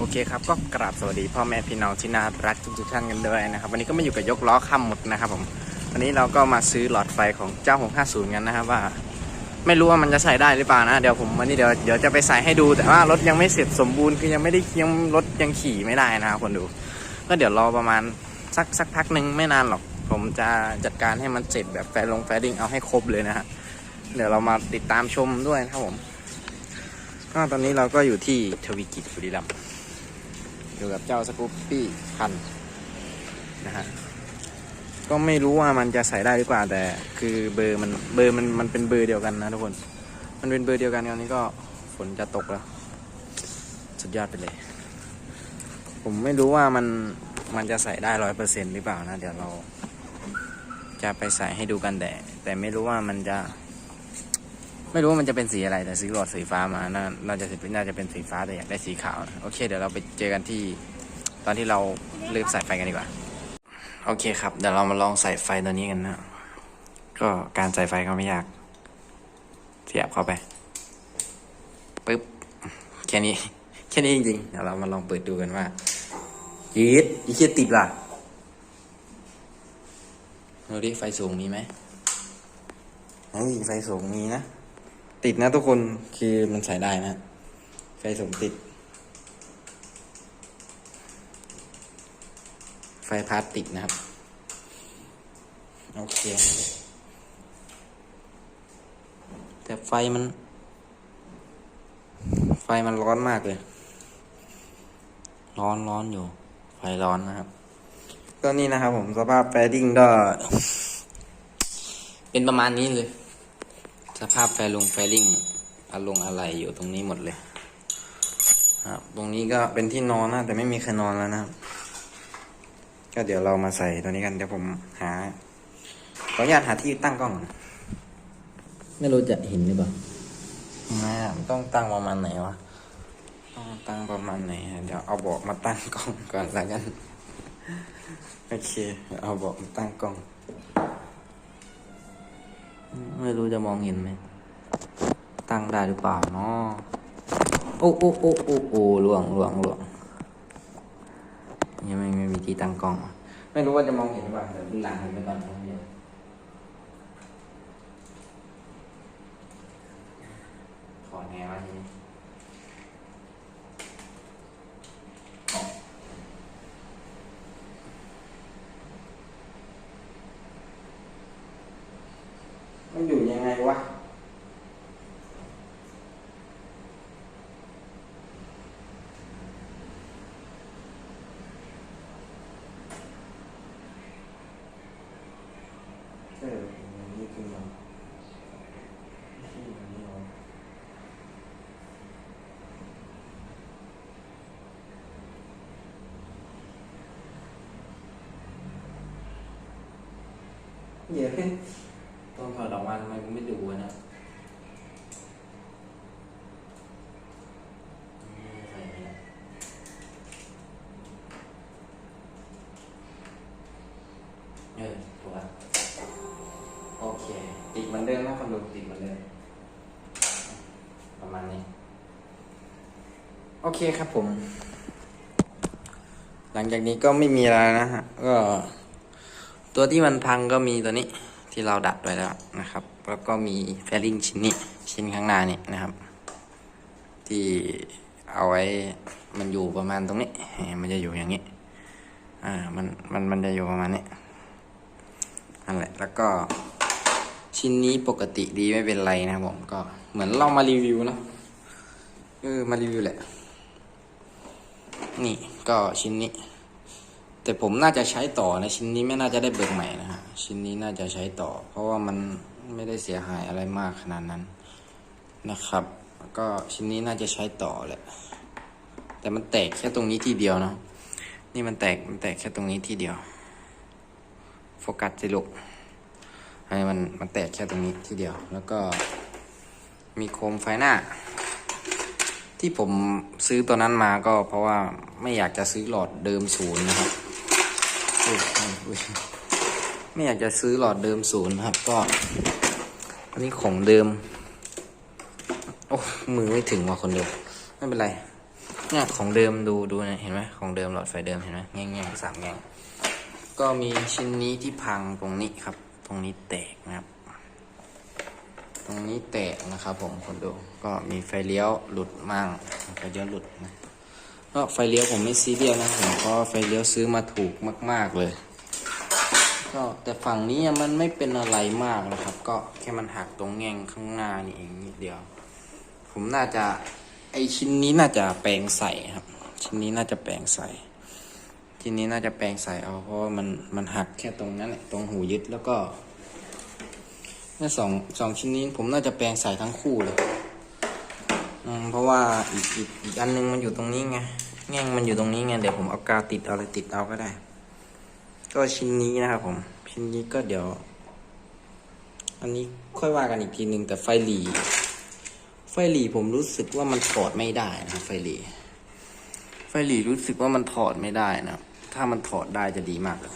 โอเคครับก็กราบสวัสดีพ่อแม่พี่น้องที่น่ารักทุกๆท่านกันด้วยนะครับ วันนี้ก็มาอยู่กับยกล้อข้ามหมดนะครับผมวันนี้เราก็มาซื้อหลอดไฟของเจ้า 650 กันนะครับว่า ไม่รู้ว่ามันจะใส่ได้หรือเปล่านะเดี๋ยวผมวันนี้เดี๋ยวเดี๋ยวจะไปใส่ให้ดูแต่ว่ารถยังไม่เสร็จสมบูรณ์คือยังไม่ได้ยังรถยังขี่ไม่ได้นะครับคนดู ก็เดี๋ยวรอประมาณสักสักพักหนึ่งไม่นานหรอก ผมจะจัดการให้มันเสร็จแบบแฟลงแฟดิ้งเอาให้ครบเลยนะฮะเดี๋ยวเรามาติดตามชมด้วยนะครับผมก็ตอนนี้เราก็อยู่ที่ทวีกิจบุรีรัมย์ อยู่กับเจ้าสกูปปี้พันนะฮะก็ไม่รู้ว่ามันจะใส่ได้หรือเปล่าแต่ คือเบอร์มันเบอร์มันมันเป็นเบอร์เดียวกันนะทุกคน มันเป็นเบอร์เดียวกันตอนนี้ก็ฝนจะตกแล้ว สุดยอดไปเลย ผมไม่รู้ว่ามันมันจะใส่ได้ร้อยเปอร์เซ็นหรือเปล่านะ เดี๋ยวเราจะไปใส่ให้ดูกันแต่แต่ไม่รู้ว่ามันจะ ไม่รู้ว่ามันจะเป็นสีอะไรแต่ซื้อหลอดสีฟ้ามาน่าน่าจะเป็นน่าจะเป็นสีฟ้าแต่อยากได้สีขาวนะโอเค เดี๋ยวเราไปเจอกันที่ตอนที่เราเริ่มใส่ไฟกันดีกว่า โอเคครับ เดี๋ยวเรามาลองใส่ไฟตัวนี้กันนะ ก็การใส่ไฟก็ไม่ยาก เสียบเข้าไปปึ๊บแค่นี้ แค่นี้จริงๆเดี๋ยวเรามาลองเปิดดูกันว่ายีดอีเคียติดล่ะดูดิไฟสูงมีไหมเฮ้ยไฟสูงมีนะ ติดนะทุกคนคือมันใส่ได้นะไฟสูงติด ไฟพาร์ตติดนะครับ โอเค แต่ไฟมัน ไฟมันร้อนมากเลย ร้อนร้อนอยู่ ไฟร้อนนะครับ ก็นี่นะครับผมสภาพแฟดิ้งก็ เป็นประมาณนี้เลย สภาพแฟลงแฟลิ่งอารมณ์อะไรอยู่ตรงนี้หมดเลย ครับ ตรงนี้ก็เป็นที่นอนนะ แต่ไม่มีใครนอนแล้วนะครับ ก็เดี๋ยวเรามาใส่ตัวนี้กัน เดี๋ยวผมหา ขออนุญาตหาที่ตั้งกล้องก่อนไม่รู้จะเห็นหรือเปล่าไม่อะมันต้องตั้งประมาณไหนวะ ต้องตั้งประมาณไหนฮะเดี๋ยวเอาเบอกมาตั้งกล้องก่อนแล้วกัน โอเคเดี๋ยวเอาเบอกมาตั้งกล้อง ไม่รู้จะมองเห็นไหม ตั้งได้หรือเปล่าเนาะโอ้โอ้โอ้โอ้โอ้ล่วงหลวงหลวงยังไม่ไม่มีที่ตั้งกล้อง ไม่รู้ว่าจะมองเห็นหรือเปล่าเหลังไปก่อนนะเดียวขอแนวไว้ทีนี้ มันอยู่ยังไต้องถอดออกมาทำไมกูไม่ดูวะเนี่ยใส่ไปแล้วเออถูกล้วโอเค ติดเหมือนเดิมนะคอนโดติดเหมือนเดิมประมาณนี้ โอเคครับผม หลังจากนี้ก็ไม่มีอะไรนะฮะ ก็ ตัวที่มันพังก็มีตัวนี้ ที่เราดัดไว้แล้วนะครับ แล้วก็มีแฟลิงชิ้นนี้ชิ้นข้างหน้านี่นะครับ ที่เอาไว้มันอยู่ประมาณตรงนี้ มันจะอยู่อย่างนี้ อ่า มัน มัน มันจะอยู่ประมาณนี้นั่นแหละ แล้วก็ชิ้นนี้ปกติดีไม่เป็นไรนะครับผม ก็เหมือนเรามารีวิวเนอะเออ มารีวิวแหละ นี่ ก็ชิ้นนี้ แต่ผมน่าจะใช้ต่อนะชิ้นนี้ไม่น่าจะได้เบิกใหม่นะฮะชิ้นนี้น่าจะใช้ต่อ เพราะว่ามันไม่ได้เสียหายอะไรมากขนาดนั้นนะครับ ก็ชิ้นนี้น่าจะใช้ต่อแหละแต่มันแตกแค่ตรงนี้ที่เดียวเนาะนี่มันแตกมันแตกแค่ตรงนี้ที่เดียว โฟกัสสิลูกให้มันมันแตกแค่ตรงนี้ทีเดียว แล้วก็มีโคมไฟหน้า ที่ผมซื้อตัวนั้นมาก็เพราะว่าไม่อยากจะซื้อหลอดเดิมศูนย์นะครับ ไม่อยากจะซื้อหลอดเดิมศูนย์นะครับ ก็ อันนี้ของเดิม โอ้มือไม่ถึงว่ะคนเดียวไม่เป็นไรเนี่ยของเดิมดูดูนี่ยเห็นไหมของเดิมหลอดไฟเดิมเห็นไหมแง่งแง่งสามแง่งก็มีชิ้นนี้ที่พังตรงนี้ครับ ตรงนี้แตกนะครับ ตรงนี้แตกนะครับ ผมคนดูก็มีไฟเลี้ยวหลุดมั่งไฟเลี้ยวหลุดนะ ก็ไฟเลี้ยวผมไม่ซีเรียสนะผมเพราะไฟเลี้ยวซื้อมาถูกมาก ๆเลย ก็แต่ฝั่งนี้มันไม่เป็นอะไรมากนะครับ ก็แค่มันหักตรงแง่งข้างหน้านี่เองนิดเดียว ผมน่าจะไอชิ้นนี้น่าจะแปลงใส่ครับ ชิ้นนี้น่าจะแปลงใส่ชิ้นนี้น่าจะแปลงใส่เอาเพราะามันมันหักแค่ตรงนั้นแหละตรงหูยึดแล้วก็เนี่ยสองสองชิ้นนี้ผมน่าจะแปลงใส่ทั้งคู่เลย อืมเพราะว่าอีกอีกอีกอันนึงมันอยู่ตรงนี้ไงแง่งมันอยู่ตรงนี้ไงเดี๋ยวผมเอากาวติดเอาอะไรติดเอาก็ได้ ก็ชิ้นนี้นะครับผมชิ้นนี้ก็เดี๋ยว อันนี้ค่อยว่ากันอีกทีหนึ่งแต่ไฟหลีไฟหลีผมรู้สึกว่ามันถอดไม่ได้นะไฟหลีไฟหลีรู้สึกว่ามันถอดไม่ได้นะถ้ามันถอดได้จะดีมากเลย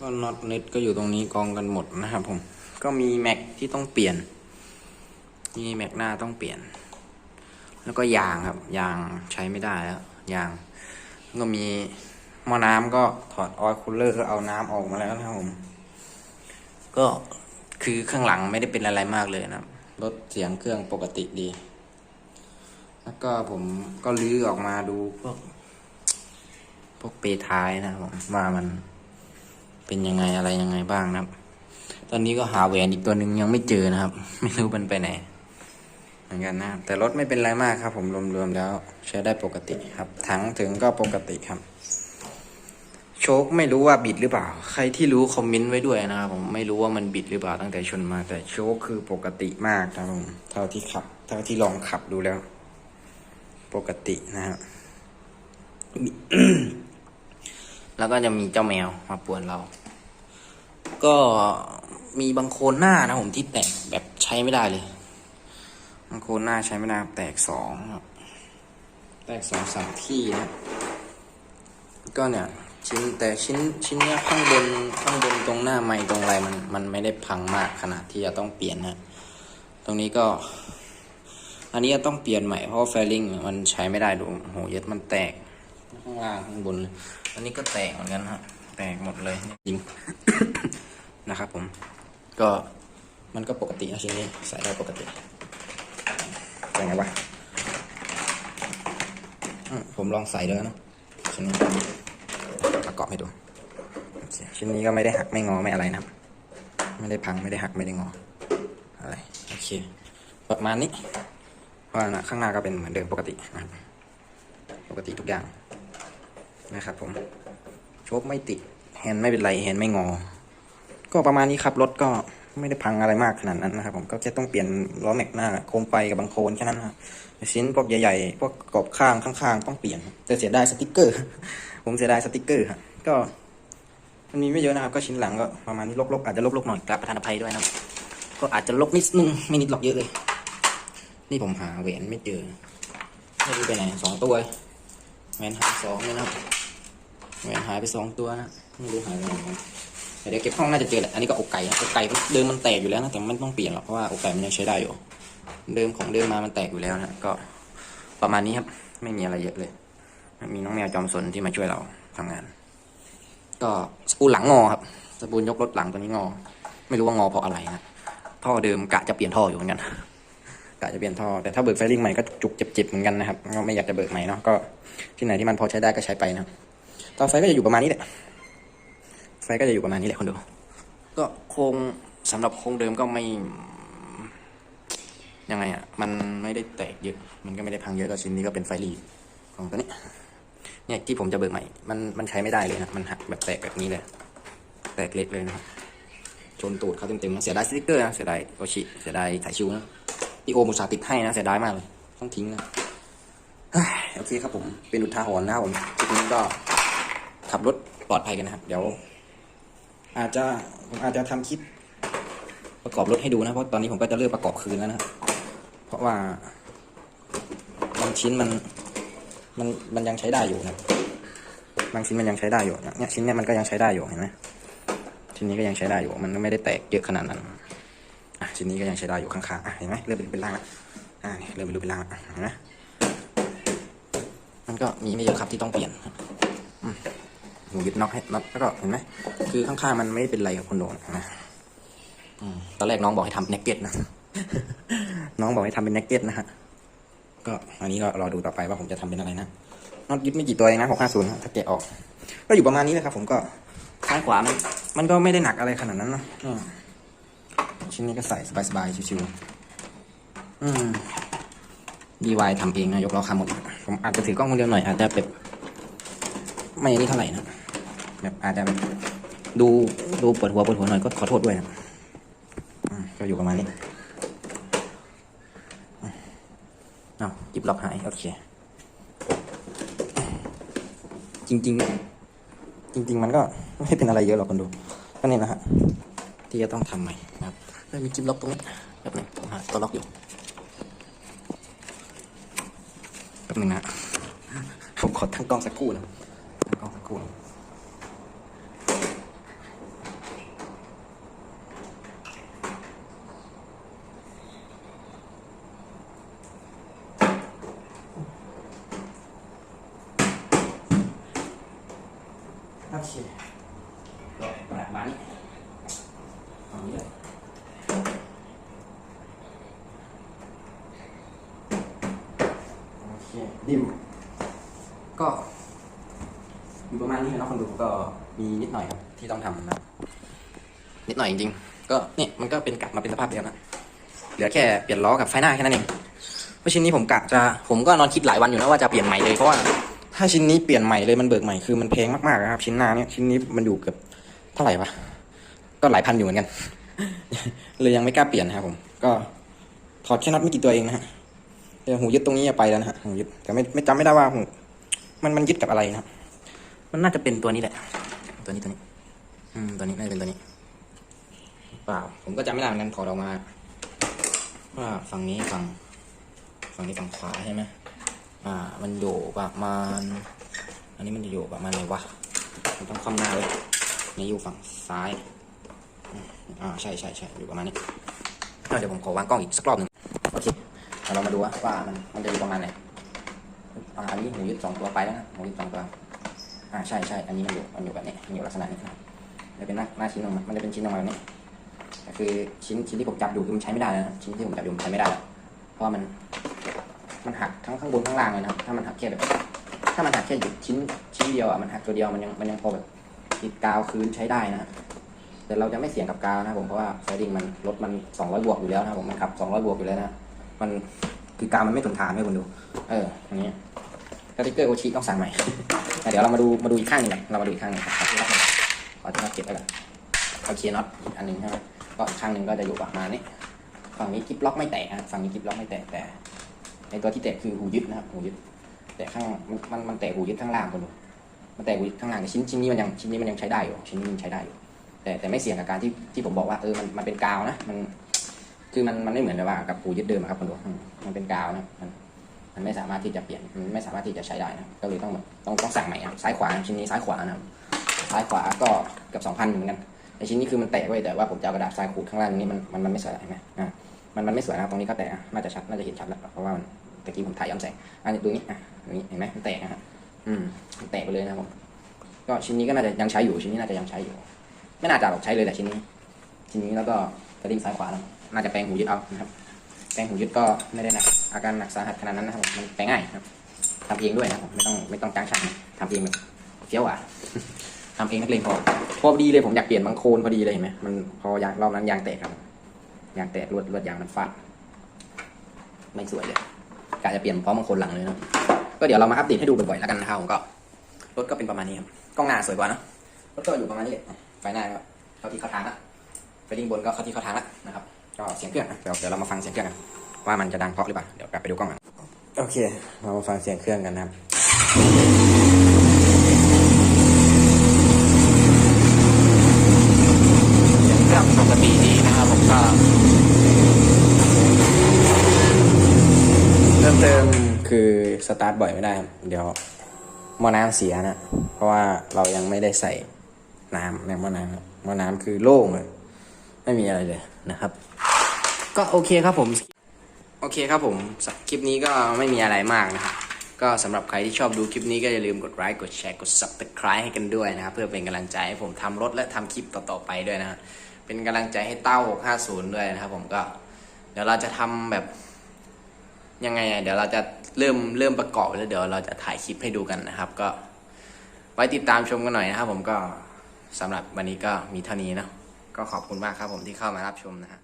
ก็น็อตเน็ตก็อยู่ตรงนี้กองกันหมดนะครับผม ก็มีแม็กที่ต้องเปลี่ยน มีแม็กหน้าต้องเปลี่ยน แล้วก็ยางครับ ยางใช้ไม่ได้แล้ว ยาง ก็มีหม้อน้ำก็ถอดออยล์คูลเลอร์ก็เอาน้ำออกมาแล้วนะครับผม ก็คือข้างหลังไม่ได้เป็นอะไรมากเลยนะครับรถเสียงเครื่องปกติดี แล้วก็ผมก็ลื้อออกมาดูพวก พวกเปท้ายนะผมว่ามันเป็นยังไงอะไรยังไงบ้างนะครับ ตอนนี้ก็หาแหวนอีกตัวหนึ่งยังไม่เจอนะครับ ไม่รู้มันไปไหน มือนกันนะครับ แต่รถไม่เป็นไรมากครับ ผมรวมๆแล้วใช้ได้ปกติครับ ถังถึงก็ปกติครับ โชคไม่รู้ว่าบิดหรือเปล่า ใครที่รู้คอมเมนต์ไว้ด้วยนะครับผมไม่รู้ว่ามันบิดหรือเปล่าตั้งแต่ชนมา แต่โชคคือปกติมากนะครับผมเท่าที่ขับ เท่าที่ลองขับดูแล้ว ปกตินะครับแล้วก็จะมีเจ้าแมวมาป่วนเรา ก็มีบางโคนหน้านะผมที่แตกแบบใช้ไม่ได้เลย โคนหน้าใช้ไม่ได้แตกสองครับแตกสองสามที่นะก็เนี่ยชิ้นแต่ชิ้นชิ้นเนี้ยข้างบนข้างบนตรงหน้าไม้ตรงอะไรมันมันไม่ได้พังมากขนาดที่จะต้องเปลี่ยนนะตรงนี้ก็ อันนี้จะต้องเปลี่ยนใหม่เพราะแฟลิงมันใช้ไม่ได้ดูโหเย็ดมันแตกข้างล่างข้างบน อันนี้ก็แตกเหมือนกันฮะแตกหมดเลยจริงนะครับผมก็มันก็ปกตินะชิ้นนี้ใส่ได้ปกติ เป็นไงวะผมลองใส่ด้วยนะชิ้นนี้ประกอบให้ดูชิ้นนี้ก็ไม่ได้หักไม่งอไม่อะไรนะครับ ไม่ได้พังไม่ได้หักไม่ได้งออะไรโอเคประมาณนี้เพราะว่าข้างหน้าก็เป็นเหมือนเดิมปกตินะครับปกติทุกอย่างนะครับผมโชคไม่ติดแฮนด์ไม่เป็นไรแฮนด์ไม่งอ ก็ประมาณนี้ครับรถก็ ไม่ได้พังอะไรมากขนาดนั้นนะครับผมก็แค่ต้องเปลี่ยนล้อแม็กหน้าโคมไฟกับบางโคนแค่นั้นนะชิ้นพวกใหญ่ๆพวกกรอบข้างข้างๆต้องเปลี่ยนแต่เสียดายสติกเกอร์ ผมเสียดายสติกเกอร์ครับก็มันมีไม่เยอะนะครับ ก็ชิ้นหลังก็ประมาณนี้ลกๆอาจจะลกๆหน่อยกราบประธานอภัยด้วยนะครับก็อาจจะลกนิดนึงไม่นิดหรอกเยอะเลย นี่ผมหาแหวนไม่เจอไม่รู้ไปไหนสองตัวแหวนหายสองเลยนะครับแหวนหายไปสองตัวนะไม่รู้หายไปไหน เดี๋ยวเก็บห้องน่าจะเจอแหละ อันนี้ก็อกไก่นะอกไก่เดิมมันแตกอยู่แล้วนะ แต่ไม่ต้องเปลี่ยนหรอกเพราะว่าอกไก่มันยังใช้ได้อยู่ เดิมของเดิมมามันแตกอยู่แล้วนะ ก็ประมาณนี้ครับ ไม่มีอะไรเยอะเลย มีน้องแมวจอมสนที่มาช่วยเราทำงาน ก็สปูลหลังงอครับ สปูลยกรถหลังตัวนี้งอ ไม่รู้ว่างอเพราะอะไรนะ ท่อเดิมกะจะเปลี่ยนท่ออยู่เหมือนกัน กะจะเปลี่ยนท่อ แต่ถ้าเบิกไฟลิ่งใหม่ก็จุกเจ็บๆเหมือนกันนะครับ ก็ไม่อยากจะเบิกใหม่เนาะ ก็ที่ไหนที่มันพอใช้ได้ก็ใช้ไปนะต่อไฟก็จะอยู่ประมาณนี้แหละ ไฟก็จะอยู่ประมาณนี้แหละคนดูก็โครงสำหรับโครงเดิมก็ไม่ยังไงอะมันไม่ได้แตกเยอะมันก็ไม่ได้พังเยอะก็ชิ้นนี้ก็เป็นไฟรีของตัวนี้เนี่ยที่ผมจะเบิกใหม่ มันมันใช้ไม่ได้เลยนะมันหักแบบแตกแบบนี้เลย แตกเล็กเลยนะครับชนตูดเขาเต็มๆนะเสียดายสติกเกอร์นะเสียดายโอชิเสียดายสายชิวนะพี่โอมุสาติดให้นะเสียดายมากเลยต้องทิ้งนะโอเคครับผมเป็นอุทาหรณ์นะครับผมทีนี้ก็ขับรถปลอดภัยกันนะครับเดี๋ยว อาจจะผมอาจจะทำคลิปประกอบรถให้ดูนะเพราะตอนนี้ผมก็จะเริ่มประกอบคืนแล้วนะเพราะว่าบางชิ้นมันมันมันยังใช้ได้อยู่นะบางชิ้นมันยังใช้ได้อยู่เนี่ยชิ้นเนี้ยมันก็ยังใช้ได้อยู่เห็นไหมชิ้นนี้ก็ยังใช้ได้อยู่ มันไม่ได้แตกเยอะขนาดนั้นอะชิ้นนี้ก็ยังใช้ได้อยู่ข้างๆอะเห็นไหมเริ่มเป็นเป็นร่างแล้วอ่าเริ่มเป็นรูปเป็นร่างอะเห็นไหมมันก็มีไม่เยอะครับที่ต้องเปลี่ยน หูยึดน็อกให้น็อกแล้วก็เห็นไหมคือข้างๆมันไม่เป็นไรกับคนโดนนะตอนแรกน้องบอกให้ทำเน็กเก็ตนะน้องบอกให้ทำเป็นเน็กเก็ตนะฮะก็อันนี้ก็รอดูต่อไปว่าผมจะทำเป็นอะไรนะน็อตยึดไม่กี่ตัวเองนะหกห้าศูนย์ถ้าแกะออก ก็อยู่ประมาณนี้เลยครับ ผมก็ซ้ายขวามันมันก็ไม่ได้หนักอะไรขนาดนั้นนะชิ้นนี้ก็ใส่สบายๆชิวๆอืม DIY ทำเองนะยกล้อคาหมดผมอาจจะถือกล้องคนเดียวหน่อยอาจจะแบบไม่นี่เท่าไหร่นะ แบบอาจจะดูดูปวดหัวปวดหัวหน่อยก็ขอโทษด้วยนะก็อยู่ประมาณนี้เอาจิบล็อกหายโอเค จริง ๆ จริง ๆ มันก็ไม่เป็นอะไรเยอะหรอกคนดูก็นี่นะฮะที่จะต้องทำใหม่นะครับแล้วมีจิบล็อกตรงนี้แบบนึงผมหาตัวล็อกอยู่แป๊บนึงนะผมขอตั้งกล้องสักครู่นะตั้งกล้องสักครู่นะโอเคก็ประมาณนี้ตรงนี้เลย โอเคดิมก็อยู่ประมาณนี้นะคนดูก็มีนิดหน่อยครับ ที่ต้องทำนะนิดหน่อยจริงๆ ก็เนี่ยมันก็เป็นกลับมาเป็นสภาพเดิมนะเหลือแค่เปลี่ยนล้อกับไฟหน้าแค่นั้นเองเพราชิ้นนี้ผมกะจะผมก็นอนคิดหลายวันอยู่นะว่าจะเปลี่ยนใหม่เลยเพราะว่าถ้าชิ้นนี้เปลี่ยนใหม่เลยมันเบิกใหม่คือมันแพงมากๆนะครับ ชิ้นหน้าเนี่ยชิ้นนี้มันอยู่เกือบเท่าไหร่ปะก็หลายพันอยู่เหมือนกัน เลยยังไม่กล้าเปลี่ยนนะครับผม ก็ถอดแค่น็อตไม่กี่ตัวเองนะฮะ หูยึดตรงนี้ไปแล้วนะฮะหูยึดแต่ไม่ไม่จำไม่ได้ว่าหูมันมันยึดกับอะไรนะครับมันน่าจะเป็นตัวนี้แหละ ตัวนี้ตัวนี้ อืมตัวนี้น่าจะเป็นตัวนี้เปล่าผมก็จำไม่ได้เหมือนกันถอดออกมา ว่าฝั่งนี้ฝั่งฝั่งนี้ฝั่งขวาใช่ไหมอ่า มันอยู่ประมาณอันนี้มันจะอยู่ประมาณไหนวะมันต้องคว่ำหน้าเลยนี่อยู่ฝั่งซ้ายอ่าใช่ใช่ใช่อยู่ประมาณนี้เดี๋ยวผมขอวางกล้องอีกสักรอบหนึ่ง เรามาดูว่ามันมันจะอยู่ประมาณไหนอ่าอันนี้หูยึดสองตัวไปแล้วนะหูยึดสองตัวอ่าใช่ใช่อันนี้มันอยู่มันอยู่แบบนี้มันอยู่ลักษณะนี้ครับจะเป็นหน้าหน้าชิ้นออกมามันจะเป็นชิ้นออกมาแบบนี้แต่คือชิ้นชิ้นที่ผมจับอยู่คือมันใช้ไม่ได้แล้วนะชิ้นที่ผมจับอยู่มันใช้ไม่ได้แล้วเพราะมันมันหักทั้งข้างบนข้างล่างเลยนะครับถ้ามันหักแค่แบบถ้ามันหักแค่อยู่ชิ้นชิ้นเดียวอะมันหักตัวเดียวมันยังมันยังพอแบบติดกาวคืนใช้ได้นะแต่เราจะไม่เสี่ยงกับกาวนะผมเพราะว่าไฟดิงมันรถมัน200บวกอยู่แล้วนะครับผมมันขับ200บวกอยู่แล้วนะ มันคือกาวมันไม่ทนทานให้คุณดู เอออันนี้สติ๊กเกอร์โอชิต้องสั่งใหม่แต่เดี๋ยวเรามาดูมาดูอีกข้างหนึงกันเรามาดูอีกข้างหนึงครับขอที่เราเก็บไว้ก่อนเอาเคียร์น็อตอีกอันหนึ่งใช่ไหมก็อีกข้างหนึ่งก็จะอยู่ประมาณนี้ฝั่งนี้กิฟล็อกไม่แตกนะฝั่งนี้กิฟล็อกไม่แตกแต่ในตัวที่แตกคือหูยึดนะครับหูยึด แต่ข้างมันมันมันแตกหูยึดข้างล่างคุณดูมันแตกหูยึดข้างล่างแต่ชิ้นชิ้นนี้มันยังชิ้นนี้มันยังใช้ได้อยู่ชิ้นนี้มันใช้ได้อยู่แต่แต่ไม่เสี่ยงกับการที่ที่ผมบอกว่าเออมันมันเป็นกาวนะมัน คือมันมันไม่เหมือนกับว่ากับหูยึดเดิมอะครับคุณดูอืมมันเป็นกาวนะมันมันไม่สามารถที่จะเปลี่ยนมันไม่สามารถที่จะใช้ได้นะก็เลยต้องแบบต้องต้องสั่งใหม่ครับซ้ายขวาชิ้นนี้ซ้ายขวานะซ้ายขวาก็เกือบสองพันเหมือนกันแต่ชิ้นนี้คือมันแตกไว้แต่ว่าผมจะเอากระดาษทรายขูดข้างล่างนี้มันมันมันไม่สวยเห็นไหมอะมันมันไม่สวยนะตรงนี้ก็แตกน่าจะชัดน่าจะเห็นชัดแล้วเพราะว่าตะกี้ผมถ่ายย้อนแสงอันนี้ดูนี้อะนี้เห็นไหมมันแตกนะฮะอืมมันแตกไปเลยนะผมก็ชิ้นนี้ก็น่าจะยังใช้อยู่ชิ้นนี้น่าจะยังใช้อยู่ ไม่น่าจะหรอกใช้เลยแหละชิ้นนี้ ชิ้นนี้แล้วก็กระดิ่งซ้ายขวาแล้ว น่าจะแปลงหูยึดเอานะครับแปลงหูยึดก็ไม่ได้หนักอาการหนักสาหัสขนาดนั้นนะครับมันแปลงง่ายครับทำเองด้วยนะครับผมไม่ต้องไม่ต้องจ้างช่างทำเองแบบเฟี้ยวอะทำเองนักเลงพอพอดีเลยผมอยากเปลี่ยนบางโคนพอดีเลยเห็นไหมมันพอยางรอบนั้นยางแตกครับยางแตกรวดรวดยางมันฟาดไม่สวยเลยกะจะเปลี่ยนเพราะบางคนหลังเลยนะก็เดี๋ยวเรามาอัปเดตให้ดูบ่อยๆแล้วกันนะครับผมก็รถก็เป็นประมาณนี้ครับกล้องหน้าสวยกว่านะรถก็อยู่ประมาณนี้เลยไฟหน้าก็เข้าที่เข้าทางละไฟดิ้งบนก็เข้าที่เข้าทางละนะครับ ก็เสียงเครื่องนะเดี๋ยวเดี๋ยวเรามาฟังเสียงเครื่องกันว่ามันจะดังเพราะหรือเปล่าเดี๋ยวกลับไปดูกล้องกันโอเค เรามาฟังเสียงเครื่องกันนะครับเครื่องปกติดีนะครับผมก็เริ่มเติมคือสตาร์ทบ่อยไม่ได้ครับเดี๋ยวหม้อน้ำเสียนะ เพราะว่าเรายังไม่ได้ใส่น้ำในหม้อน้ำครับหม้อน้ำคือโล่งเลย ไม่มีอะไรเลยนะครับ ก็โอเคครับผม โอเคครับผมคลิปนี้ก็ไม่มีอะไรมากนะครับก็สำหรับใครที่ชอบดูคลิปนี้ก็อย่าลืมกดไลค์กดแชร์กด subscribe ให้กันด้วยนะครับ เพื่อเป็นกำลังใจให้ผมทำรถและทำคลิปต่อๆไปด้วยนะเป็นกำลังใจให้เต้า 650 ด้วยนะครับ ผมก็ เดี๋ยวเราจะทำแบบยังไงเดี๋ยวเราจะเริ่มเริ่มประกอบแล้วเดี๋ยวเราจะถ่ายคลิปให้ดูกันนะครับ ก็ไว้ติดตามชมกันหน่อยนะครับ ผมก็สำหรับวันนี้ก็มีเท่านี้นะก็ขอบคุณมากครับผมที่เข้ามารับชมนะฮะบ๊ายบ